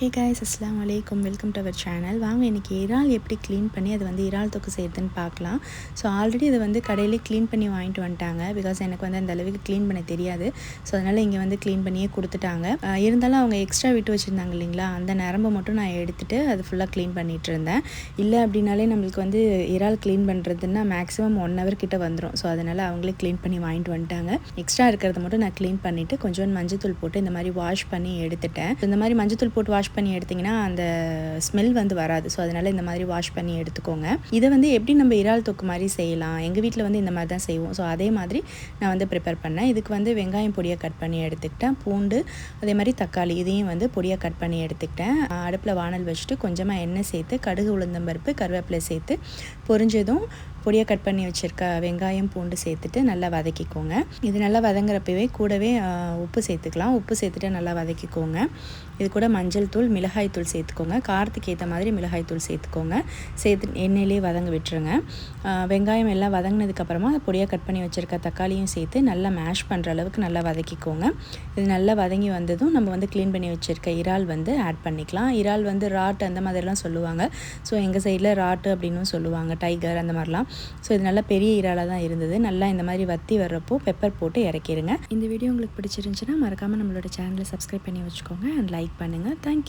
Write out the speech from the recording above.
Hey guys அஸ்லாம் வலைக்கம் welcome to our channel வாங்க இன்றைக்கி இறால் எப்படி க்ளீன் பண்ணி அது வந்து இறால் தொக்கு செய்யுதுன்னு பார்க்கலாம். ஸோ ஆல்ரெடி இதை வந்து கடையிலே க்ளீன் பண்ணி வாங்கிட்டு வந்துட்டாங்க. பிகாஸ் எனக்கு வந்து அந்த அளவுக்கு க்ளீன் பண்ண தெரியாது. ஸோ அதனால் இங்கே வந்து க்ளீன் பண்ணியே கொடுத்துட்டாங்க. இருந்தாலும் அவங்க எக்ஸ்ட்ரா விட்டு வச்சுருந்தாங்க இல்லைங்களா? அந்த நரம்பை மட்டும் நான் எடுத்துகிட்டு அது ஃபுல்லாக க்ளீன் பண்ணிகிட்டு இருந்தேன். இல்லை அப்படின்னாலே நம்மளுக்கு வந்து இறால் க்ளீன் பண்ணுறதுன்னா மேக்ஸிமம் ஒன் ஹவர் கிட்ட வந்துடும் ஸோ அதனால் அவங்களே க்ளீன் பண்ணி வாங்கிட்டு வந்துட்டாங்க. எக்ஸ்ட்ரா இருக்கிறத மட்டும் நான் க்ளீன் பண்ணிவிட்டு கொஞ்சோண்டு மஞ்சத்தூள் போட்டு இந்த மாதிரி வாஷ் பண்ணி எடுத்துட்டேன். இந்த மாதிரி மஞ்சத்தூள் போட்டு வாஷ் பண்ணி எடுத்திங்கன்னா அந்த ஸ்மெல் வந்து வராது. ஸோ அதனால் இந்த மாதிரி வாஷ் பண்ணி எடுத்துக்கோங்க. இதை வந்து எப்படி நம்ம இறால் தொக்கு மாதிரி செய்யலாம்? எங்கள் வீட்டில் வந்து இந்த மாதிரி தான் செய்வோம். ஸோ அதே மாதிரி நான் வந்து ப்ரிப்பேர் பண்ணேன். இதுக்கு வந்து வெங்காயம் பொடியை கட் பண்ணி எடுத்துக்கிட்டேன். பூண்டு அதே மாதிரி தக்காளி இதையும் வந்து பொடியாக கட் பண்ணி எடுத்துக்கிட்டேன். அடுப்பில் வானல் வச்சுட்டு கொஞ்சமாக எண்ணெய் சேர்த்து கடுகு உளுந்தம்பருப்பு கருவேப்பிலை சேர்த்து பொரிஞ்சதும் பொடியாக கட் பண்ணி வச்சுருக்க வெங்காயம் பூண்டு சேர்த்துட்டு நல்லா வதக்கிக்கோங்க. இது நல்லா வதங்குறப்பவே கூடவே உப்பு சேர்த்துக்கலாம். உப்பு சேர்த்துட்டு நல்லா வதக்கிக்கோங்க. இது கூட மஞ்சள் தூள் மிளகாய் தூள் சேர்த்துக்கோங்க. காரத்துக்கு ஏற்ற மாதிரி மிளகாய் தூள் சேர்த்துக்கோங்க. சேர்த்து எண்ணெயிலே வதங்க விட்டுருங்க. வெங்காயம் எல்லாம் வதங்கினதுக்கப்புறமா பொடியாக கட் பண்ணி வச்சுருக்க தக்காளியும் சேர்த்து நல்லா மேஷ் பண்ணுற அளவுக்கு நல்லா வதக்கிக்கோங்க. இது நல்லா வதங்கி வந்ததும் நம்ம வந்து க்ளீன் பண்ணி வச்சுருக்க இறால் வந்து ஆட் பண்ணிக்கலாம். இறால் வந்து ராட் அந்த மாதிரிலாம் சொல்லுவாங்க. ஸோ எங்கள் சைடில் ராட்டு அப்படின்னு சொல்லுவாங்க. டைகர் அந்த மாதிரிலாம். ஸோ இது நல்லா பெரிய இறாலாக தான் இருந்தது. நல்லா இந்த மாதிரி வத்தி வர்றப்போ பெப்பர் போட்டு இறக்கிடுங்க இந்த வீடியோ உங்களுக்கு பிடிச்சிருந்துச்சுன்னா மறக்காமல் நம்மளோட சேனலை சப்ஸ்கிரைப் பண்ணி வச்சுக்கோங்க. அண்ட் லைக் பண்ணுங்கள் தேங்க்யூ